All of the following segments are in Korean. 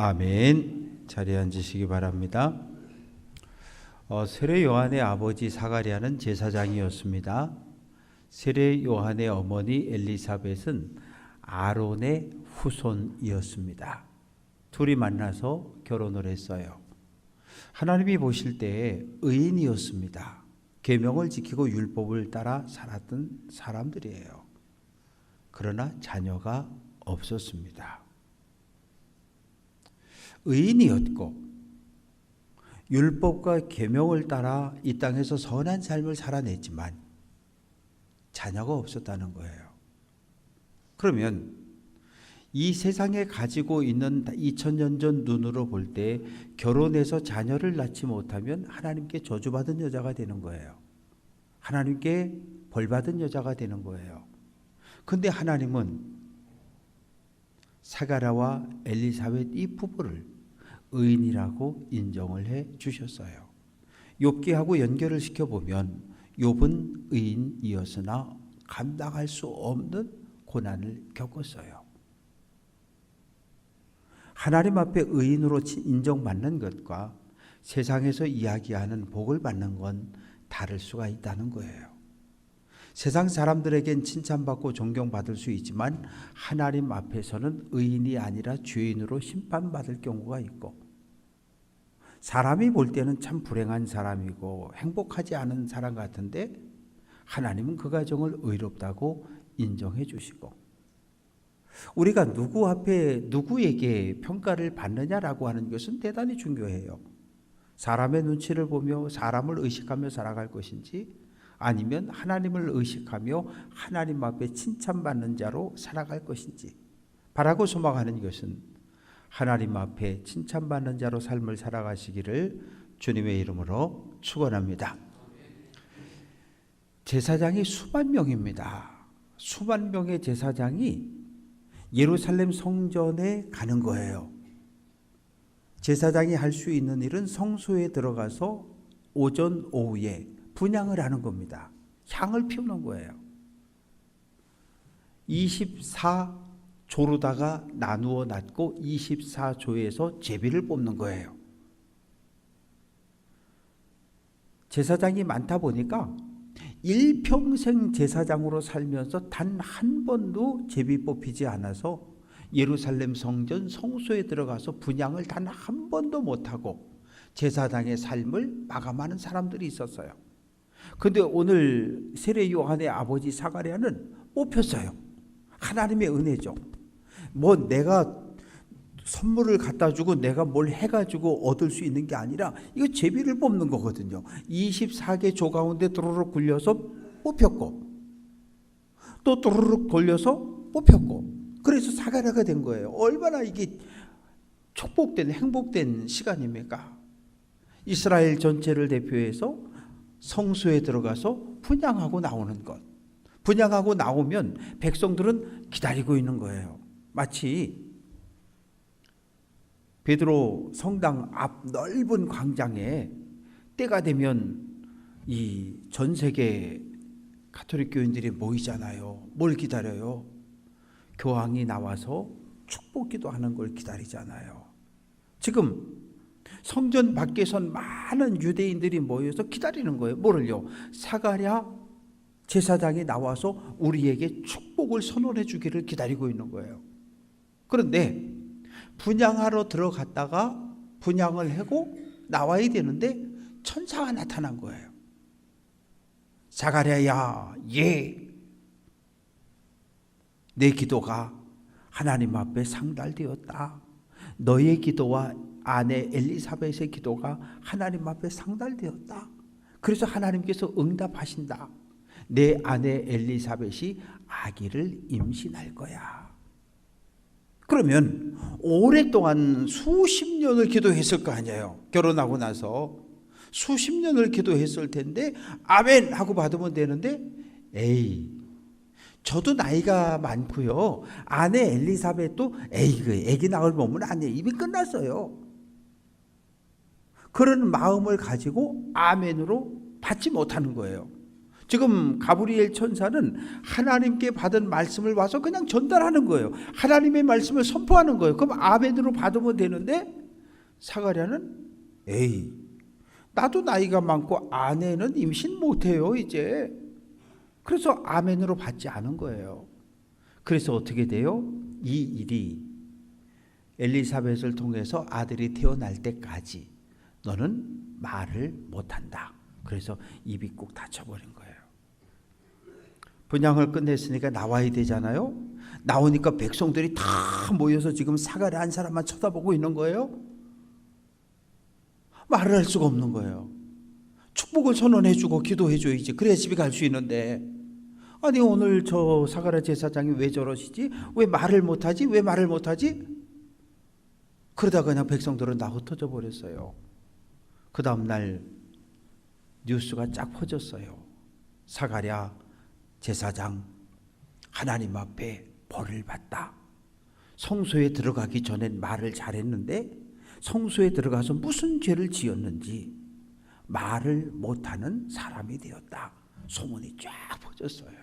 아멘. 자리에 앉으시기 바랍니다. 어, 세례 요한의 아버지 사가리아는 제사장이었습니다. 세례 요한의 어머니 엘리사벳은 아론의 후손이었습니다. 둘이 만나서 결혼을 했어요. 하나님이 보실 때 의인이었습니다. 계명을 지키고 율법을 따라 살았던 사람들이에요. 그러나 자녀가 없었습니다. 의인이었고 율법과 계명을 따라 이 땅에서 선한 삶을 살아냈지만 자녀가 없었다는 거예요. 그러면 이 세상에 가지고 있는 2000년 전 눈으로 볼 때 결혼해서 자녀를 낳지 못하면 하나님께 저주받은 여자가 되는 거예요. 하나님께 벌받은 여자가 되는 거예요. 근데 하나님은 사가라와 엘리사벳 이 부부를 의인이라고 인정을 해 주셨어요. 욥기하고 연결을 시켜 보면 욥은 의인이었으나 감당할 수 없는 고난을 겪었어요. 하나님 앞에 의인으로 인정받는 것과 세상에서 이야기하는 복을 받는 건 다를 수가 있다는 거예요. 세상 사람들에겐 칭찬받고 존경받을 수 있지만 하나님 앞에서는 의인이 아니라 죄인으로 심판받을 경우가 있고 사람이 볼 때는 참 불행한 사람이고 행복하지 않은 사람 같은데 하나님은 그 가정을 의롭다고 인정해 주시고 우리가 누구 앞에 누구에게 평가를 받느냐라고 하는 것은 대단히 중요해요. 사람의 눈치를 보며 사람을 의식하며 살아갈 것인지 아니면 하나님을 의식하며 하나님 앞에 칭찬받는 자로 살아갈 것인지 바라고 소망하는 것은 하나님 앞에 칭찬받는 자로 삶을 살아가시기를 주님의 이름으로 축원합니다. 제사장이 수만 명입니다. 수만 명의 제사장이 예루살렘 성전에 가는 거예요. 제사장이 할 수 있는 일은 성소에 들어가서 오전 오후에 분양을 하는 겁니다. 향을 피우는 거예요. 24조로다가 나누어 놨고 24조에서 제비를 뽑는 거예요. 제사장이 많다 보니까 일평생 제사장으로 살면서 단 한 번도 제비 뽑히지 않아서 예루살렘 성전 성소에 들어가서 분양을 단 한 번도 못하고 제사장의 삶을 마감하는 사람들이 있었어요. 근데 오늘 세례 요한의 아버지 사가랴는 뽑혔어요. 하나님의 은혜죠. 뭐 내가 선물을 갖다 주고 내가 뭘 해가지고 얻을 수 있는 게 아니라 이거 제비를 뽑는 거거든요. 24개 조 가운데 도로록 굴려서 뽑혔고 또 도로록 돌려서 뽑혔고 그래서 사가랴가 된 거예요. 얼마나 이게 축복된 행복된 시간입니까? 이스라엘 전체를 대표해서 성소에 들어가서 분양하고 나오는 것. 분양하고 나오면 백성들은 기다리고 있는 거예요. 마치 베드로 성당 앞 넓은 광장에 때가 되면 이 전 세계 가톨릭 교인들이 모이잖아요. 뭘 기다려요? 교황이 나와서 축복 기도하는 걸 기다리잖아요. 지금 성전 밖에선 많은 유대인들이 모여서 기다리는 거예요. 뭐를요? 사가랴 제사장이 나와서 우리에게 축복을 선언해 주기를 기다리고 있는 거예요. 그런데 분양하러 들어갔다가 분양을 하고 나와야 되는데 천사가 나타난 거예요. 사가랴야, 예. 내 기도가 하나님 앞에 상달되었다. 너의 기도와 아내 엘리사벳의 기도가 하나님 앞에 상달되었다. 그래서 하나님께서 응답하신다. 내 아내 엘리사벳이 아기를 임신할 거야. 그러면 오랫동안 수십 년을 기도했을 거 아니에요. 결혼하고 나서 수십 년을 기도했을 텐데 아멘 하고 받으면 되는데 에이 저도 나이가 많고요. 아내 엘리사벳도 에이 그 아기 낳을 몸은 아니에요. 이미 끝났어요. 그런 마음을 가지고 아멘으로 받지 못하는 거예요. 지금 가브리엘 천사는 하나님께 받은 말씀을 와서 그냥 전달하는 거예요. 하나님의 말씀을 선포하는 거예요. 그럼 아멘으로 받으면 되는데 사가랴는 에이 나도 나이가 많고 아내는 임신 못해요 이제. 그래서 아멘으로 받지 않은 거예요. 그래서 어떻게 돼요? 이 일이 엘리사벳을 통해서 아들이 태어날 때까지 너는 말을 못한다. 그래서 입이 꾹 닫혀버린 거예요. 분양을 끝냈으니까 나와야 되잖아요. 나오니까 백성들이 다 모여서 지금 사가리 한 사람만 쳐다보고 있는 거예요. 말을 할 수가 없는 거예요. 축복을 선언해주고 기도해줘야지. 그래야 집에 갈 수 있는데. 아니 오늘 저 사가랴 제사장이 왜 저러시지? 왜 말을 못하지? 왜 말을 못하지? 그러다 그냥 백성들은 다 흩어져 버렸어요. 그 다음 날 뉴스가 쫙 퍼졌어요. 사가랴 제사장 하나님 앞에 벌을 받다. 성소에 들어가기 전엔 말을 잘했는데 성소에 들어가서 무슨 죄를 지었는지 말을 못하는 사람이 되었다. 소문이 쫙 퍼졌어요.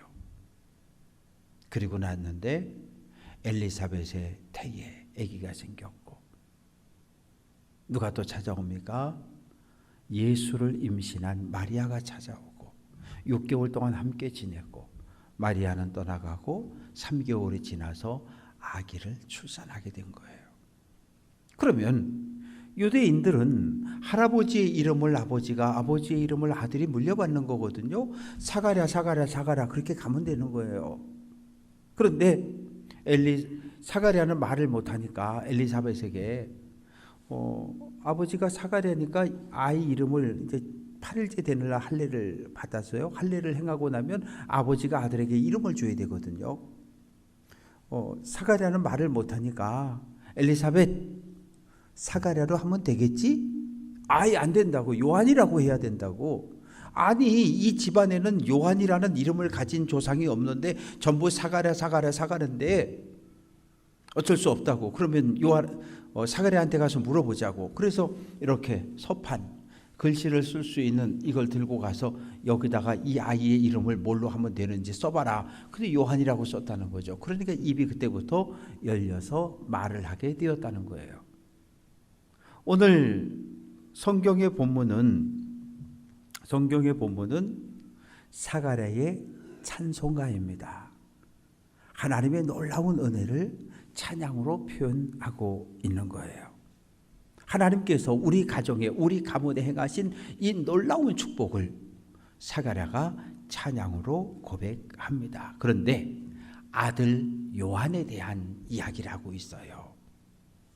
그리고 났는데 엘리사벳의 태에 아기가 생겼고 누가 또 찾아옵니까? 예수를 임신한 마리아가 찾아오고 6개월 동안 함께 지냈고 마리아는 떠나가고 3개월이 지나서 아기를 출산하게 된 거예요. 그러면 유대인들은 할아버지의 이름을 아버지가 아버지의 이름을 아들이 물려받는 거거든요. 사가랴 사가랴 사가랴 그렇게 가면 되는 거예요. 그런데 엘리 사가랴는 말을 못 하니까 엘리사벳에게 어, 아버지가 사가랴니까 아이 이름을 이제 8일째 되느라 할례를 받았어요. 할례를 행하고 나면 아버지가 아들에게 이름을 줘야 되거든요. 어, 사가랴는 말을 못 하니까 엘리사벳 사가랴로 하면 되겠지? 아예 안 된다고 요한이라고 해야 된다고. 아니 이 집안에는 요한이라는 이름을 가진 조상이 없는데 전부 사가랴 사가랴 사가랴인데 어쩔 수 없다고. 그러면 요한 어, 사가랴한테 가서 물어보자고. 그래서 이렇게 서판 글씨를 쓸 수 있는 이걸 들고 가서 여기다가 이 아이의 이름을 뭘로 하면 되는지 써봐라. 근데 요한이라고 썼다는 거죠. 그러니까 입이 그때부터 열려서 말을 하게 되었다는 거예요. 오늘 성경의 본문은 성경의 본문은 사가랴의 찬송가입니다. 하나님의 놀라운 은혜를 찬양으로 표현하고 있는 거예요. 하나님께서 우리 가정에 우리 가문에 행하신 이 놀라운 축복을 사가랴가 찬양으로 고백합니다. 그런데 아들 요한에 대한 이야기를 하고 있어요.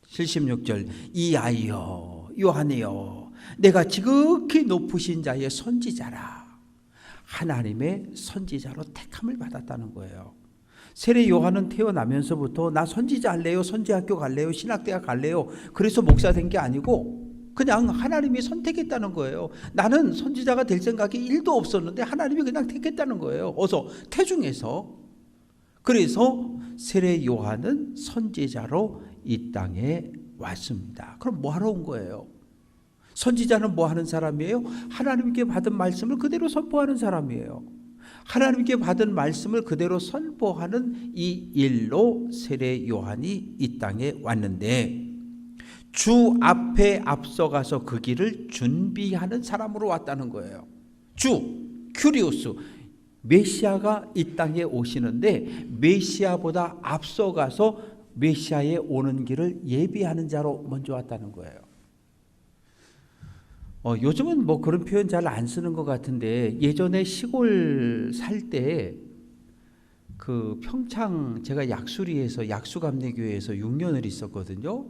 76절 이 아이여 요한이여 내가 지극히 높으신 자의 선지자라 하나님의 선지자로 택함을 받았다는 거예요. 세례 요한은 태어나면서부터 나 선지자 할래요, 선지학교 갈래요, 신학대학 갈래요. 그래서 목사 된 게 아니고 그냥 하나님이 선택했다는 거예요. 나는 선지자가 될 생각이 1도 없었는데 하나님이 그냥 택했다는 거예요. 어서 태중에서. 그래서 세례 요한은 선지자로 이 땅에 왔습니다. 그럼 뭐 하러 온 거예요? 선지자는 뭐 하는 사람이에요? 하나님께 받은 말씀을 그대로 선포하는 사람이에요. 하나님께 받은 말씀을 그대로 선포하는 이 일로 세례 요한이 이 땅에 왔는데 주 앞에 앞서가서 그 길을 준비하는 사람으로 왔다는 거예요. 주 큐리오스 메시아가 이 땅에 오시는데 메시아보다 앞서가서 메시아에 오는 길을 예비하는 자로 먼저 왔다는 거예요. 어, 요즘은 뭐 그런 표현 잘 안 쓰는 것 같은데 예전에 시골 살 때 그 평창 제가 약수리에서 약수감리교회에서 6년을 있었거든요.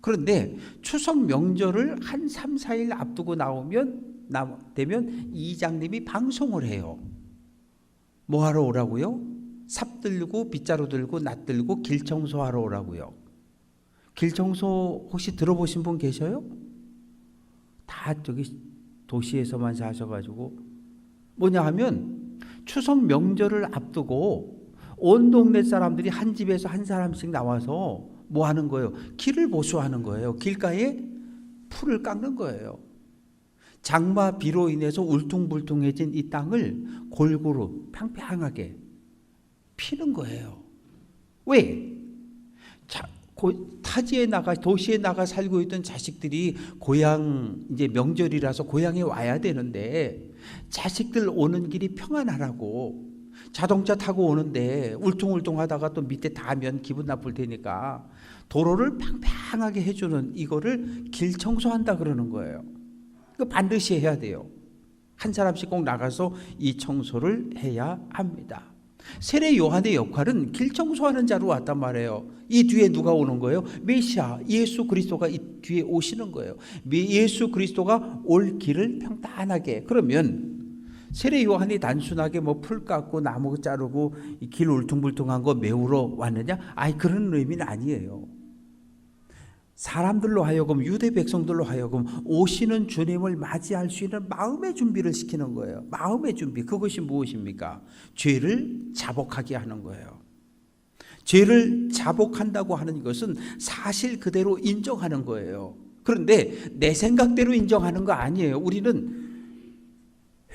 그런데 추석 명절을 한 3, 4일 앞두고 나오면 나, 되면 이장님이 방송을 해요. 뭐 하러 오라고요? 삽 들고 빗자루 들고 낫 들고 길 청소하러 오라고요. 길 청소 혹시 들어보신 분 계셔요? 다 저기 도시에서만 사셔가지고 뭐냐 하면 추석 명절을 앞두고 온 동네 사람들이 한 집에서 한 사람씩 나와서 뭐 하는 거예요? 길을 보수하는 거예요. 길가에 풀을 깎는 거예요. 장마 비로 인해서 울퉁불퉁해진 이 땅을 골고루 평평하게 피는 거예요. 왜? 타지에 나가 도시에 나가 살고 있던 자식들이 고향 이제 명절이라서 고향에 와야 되는데 자식들 오는 길이 평안하라고 자동차 타고 오는데 울퉁불퉁하다가 또 밑에 닿으면 기분 나쁠 테니까 도로를 평평하게 해주는 이거를 길 청소한다 그러는 거예요. 그 반드시 해야 돼요. 한 사람씩 꼭 나가서 이 청소를 해야 합니다. 세례 요한의 역할은 길 청소하는 자로 왔단 말이에요. 이 뒤에 누가 오는 거예요? 메시아 예수 그리스도가 이 뒤에 오시는 거예요. 예수 그리스도가 올 길을 평탄하게 그러면 세례 요한이 단순하게 뭐 풀 깎고 나무 자르고 길 울퉁불퉁한 거 메우러 왔느냐? 아니 그런 의미는 아니에요. 사람들로 하여금 유대 백성들로 하여금 오시는 주님을 맞이할 수 있는 마음의 준비를 시키는 거예요. 마음의 준비 그것이 무엇입니까? 죄를 자복하게 하는 거예요. 죄를 자복한다고 하는 것은 사실 그대로 인정하는 거예요. 그런데 내 생각대로 인정하는 거 아니에요. 우리는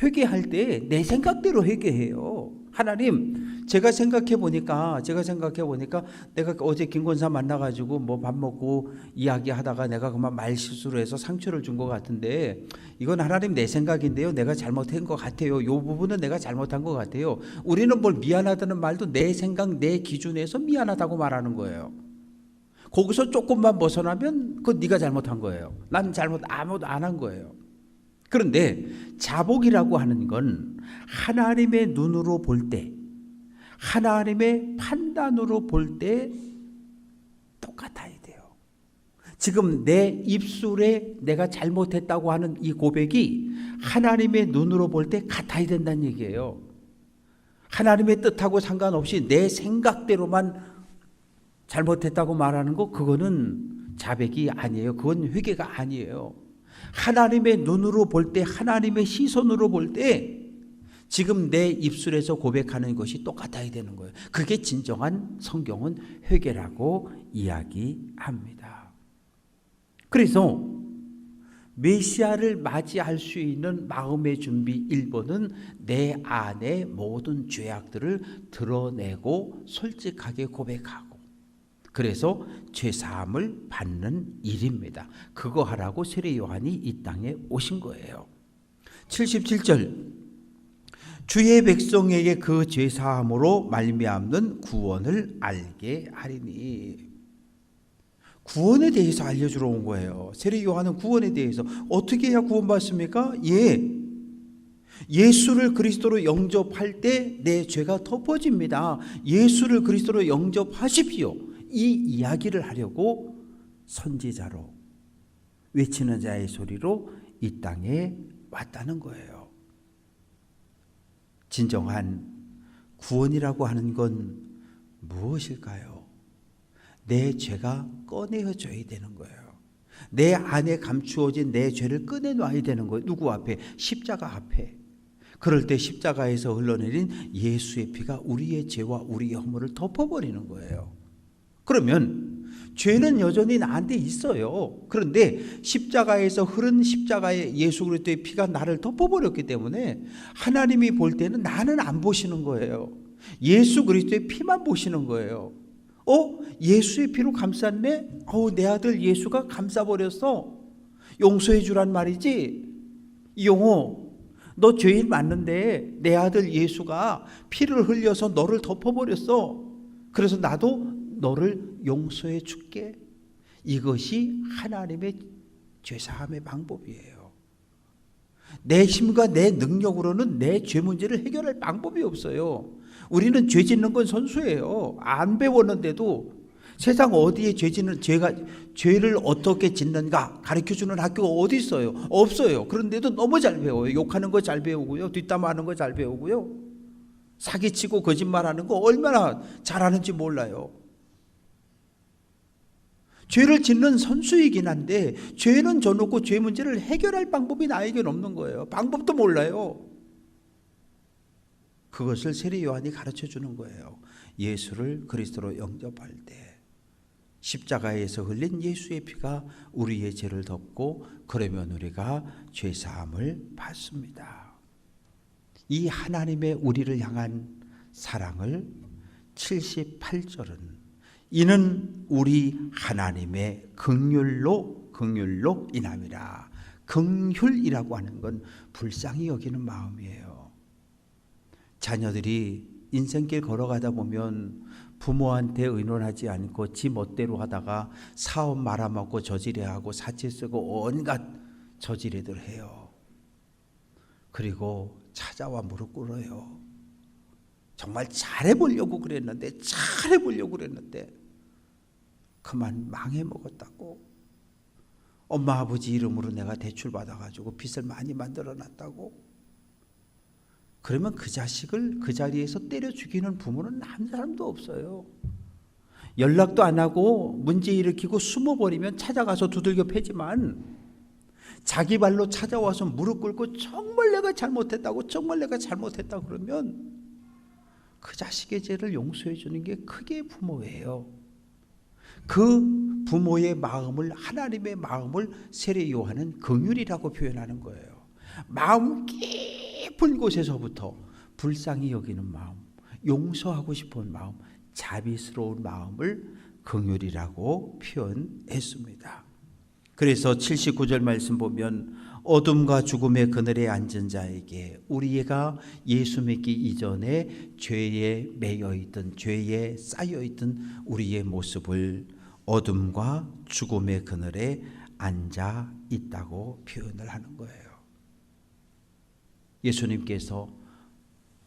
회개할 때 내 생각대로 회개해요. 하나님, 제가 생각해 보니까 제가 생각해 보니까 내가 어제 김권사 만나 가지고 뭐 밥 먹고 이야기하다가 내가 그만 말 실수를 해서 상처를 준 것 같은데 이건 하나님 내 생각인데요. 내가 잘못한 것 같아요. 요 부분은 내가 잘못한 것 같아요. 우리는 뭘 미안하다는 말도 내 생각, 내 기준에서 미안하다고 말하는 거예요. 거기서 조금만 벗어나면 그건 네가 잘못한 거예요. 난 잘못 아무도 안 한 거예요. 그런데 자복이라고 하는 건 하나님의 눈으로 볼 때, 하나님의 판단으로 볼 때 똑같아야 돼요. 지금 내 입술에 내가 잘못했다고 하는 이 고백이 하나님의 눈으로 볼 때 같아야 된다는 얘기예요. 하나님의 뜻하고 상관없이 내 생각대로만 잘못했다고 말하는 거 그거는 자백이 아니에요. 그건 회개가 아니에요. 하나님의 눈으로 볼 때, 하나님의 시선으로 볼 때, 지금 내 입술에서 고백하는 것이 똑같아야 되는 거예요. 그게 진정한 성경은 회개라고 이야기합니다. 그래서 메시아를 맞이할 수 있는 마음의 준비 1번은 내 안의 모든 죄악들을 드러내고 솔직하게 고백하고 그래서 죄 사함을 받는 일입니다. 그거 하라고 세례 요한이 이 땅에 오신 거예요. 77절 주의 백성에게 그 죄 사함으로 말미암는 구원을 알게 하리니 구원에 대해서 알려주러 온 거예요. 세례 요한은 구원에 대해서 어떻게 해야 구원받습니까? 예. 예수를 그리스도로 영접할 때 내 죄가 덮어집니다. 예수를 그리스도로 영접하십시오. 이 이야기를 하려고 선지자로 외치는 자의 소리로 이 땅에 왔다는 거예요. 진정한 구원이라고 하는 건 무엇일까요? 내 죄가 꺼내어져야 되는 거예요. 내 안에 감추어진 내 죄를 꺼내놔야 되는 거예요. 누구 앞에? 십자가 앞에. 그럴 때 십자가에서 흘러내린 예수의 피가 우리의 죄와 우리의 허물을 덮어버리는 거예요. 그러면 죄는 여전히 나한테 있어요. 그런데 십자가에서 흐른 십자가의 예수 그리스도의 피가 나를 덮어버렸기 때문에 하나님이 볼 때는 나는 안 보시는 거예요. 예수 그리스도의 피만 보시는 거예요. 어? 예수의 피로 감쌌네? 어, 내 아들 예수가 감싸버렸어. 용서해 주란 말이지. 용호, 너 죄인 맞는데 내 아들 예수가 피를 흘려서 너를 덮어버렸어. 그래서 나도 너를 용서해 줄게. 이것이 하나님의 죄사함의 방법이에요. 내 힘과 내 능력으로는 내 죄 문제를 해결할 방법이 없어요. 우리는 죄 짓는 건 선수예요. 안 배웠는데도 세상 어디에 죄 짓는 죄가 죄를 어떻게 짓는가 가르쳐 주는 학교가 어디 있어요? 없어요. 그런데도 너무 잘 배워요. 욕하는 거 잘 배우고요. 뒷담화하는 거 잘 배우고요. 사기치고 거짓말하는 거 얼마나 잘하는지 몰라요. 죄를 짓는 선수이긴 한데 죄는 져놓고 죄 문제를 해결할 방법이 나에게는 없는 거예요. 방법도 몰라요. 그것을 세례 요한이 가르쳐 주는 거예요. 예수를 그리스도로 영접할 때 십자가에서 흘린 예수의 피가 우리의 죄를 덮고 그러면 우리가 죄 사함을 받습니다. 이 하나님의 우리를 향한 사랑을 78절은 이는 우리 하나님의 긍휼로 긍휼로 인함이라. 긍휼이라고 하는 건 불쌍히 여기는 마음이에요. 자녀들이 인생길 걸어가다 보면 부모한테 의논하지 않고 지 멋대로 하다가 사업 말아먹고 저지레하고 사채 쓰고 온갖 저지레들 해요. 그리고 찾아와 무릎 꿇어요. 정말 잘해보려고 그랬는데 잘해보려고 그랬는데 그만 망해먹었다고 엄마 아버지 이름으로 내가 대출 받아가지고 빚을 많이 만들어놨다고 그러면 그 자식을 그 자리에서 때려 죽이는 부모는 한 사람도 없어요. 연락도 안 하고 문제 일으키고 숨어버리면 찾아가서 두들겨 패지만 자기 발로 찾아와서 무릎 꿇고 정말 내가 잘못했다고 정말 내가 잘못했다 그러면 그 자식의 죄를 용서해 주는 게 크게 부모예요. 그 부모의 마음을 하나님의 마음을 세례 요한은 긍휼이라고 표현하는 거예요. 마음 깊은 곳에서부터 불쌍히 여기는 마음, 용서하고 싶은 마음, 자비스러운 마음을 긍휼이라고 표현했습니다. 그래서 79절 말씀 보면 어둠과 죽음의 그늘에 앉은 자에게 우리가 예수 믿기 이전에 죄에 매여 있던 죄에 쌓여 있던 우리의 모습을 어둠과 죽음의 그늘에 앉아 있다고 표현을 하는 거예요. 예수님께서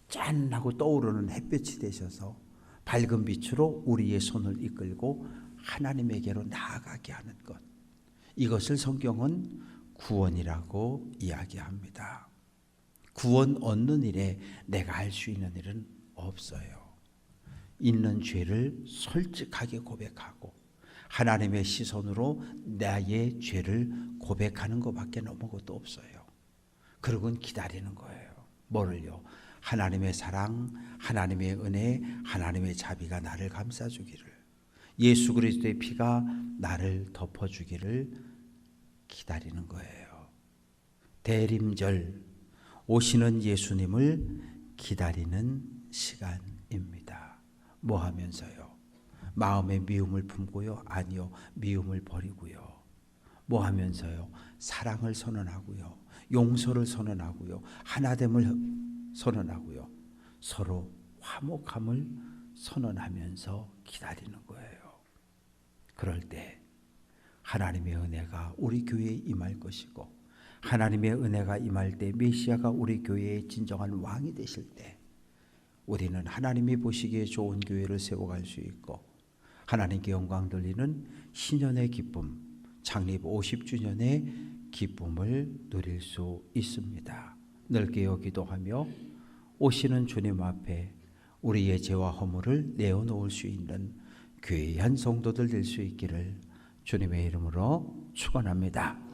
짠하고 떠오르는 햇볕이 되셔서 밝은 빛으로 우리의 손을 이끌고 하나님에게로 나아가게 하는 것. 이것을 성경은 구원이라고 이야기합니다. 구원 얻는 일에 내가 할 수 있는 일은 없어요. 있는 죄를 솔직하게 고백하고 하나님의 시선으로 나의 죄를 고백하는 것밖에 아무것도 없어요. 그러곤 기다리는 거예요. 뭐를요? 하나님의 사랑, 하나님의 은혜, 하나님의 자비가 나를 감싸주기를, 예수 그리스도의 피가 나를 덮어주기를 기다리는 거예요. 대림절 오시는 예수님을 기다리는 시간입니다. 뭐 하면서요? 마음의 미움을 품고요? 아니요. 미움을 버리고요. 뭐 하면서요? 사랑을 선언하고요. 용서를 선언하고요. 하나됨을 선언하고요. 서로 화목함을 선언하면서 기다리는 거예요. 그럴 때 하나님의 은혜가 우리 교회에 임할 것이고 하나님의 은혜가 임할 때 메시아가 우리 교회의 진정한 왕이 되실 때 우리는 하나님이 보시기에 좋은 교회를 세워갈 수 있고 하나님께 영광 돌리는 신년의 기쁨, 창립 50주년의 기쁨을 누릴 수 있습니다. 넓게 기도하며 오시는 주님 앞에 우리의 죄와 허물을 내어놓을 수 있는 귀한 성도들 될 수 있기를 주님의 이름으로 축원합니다.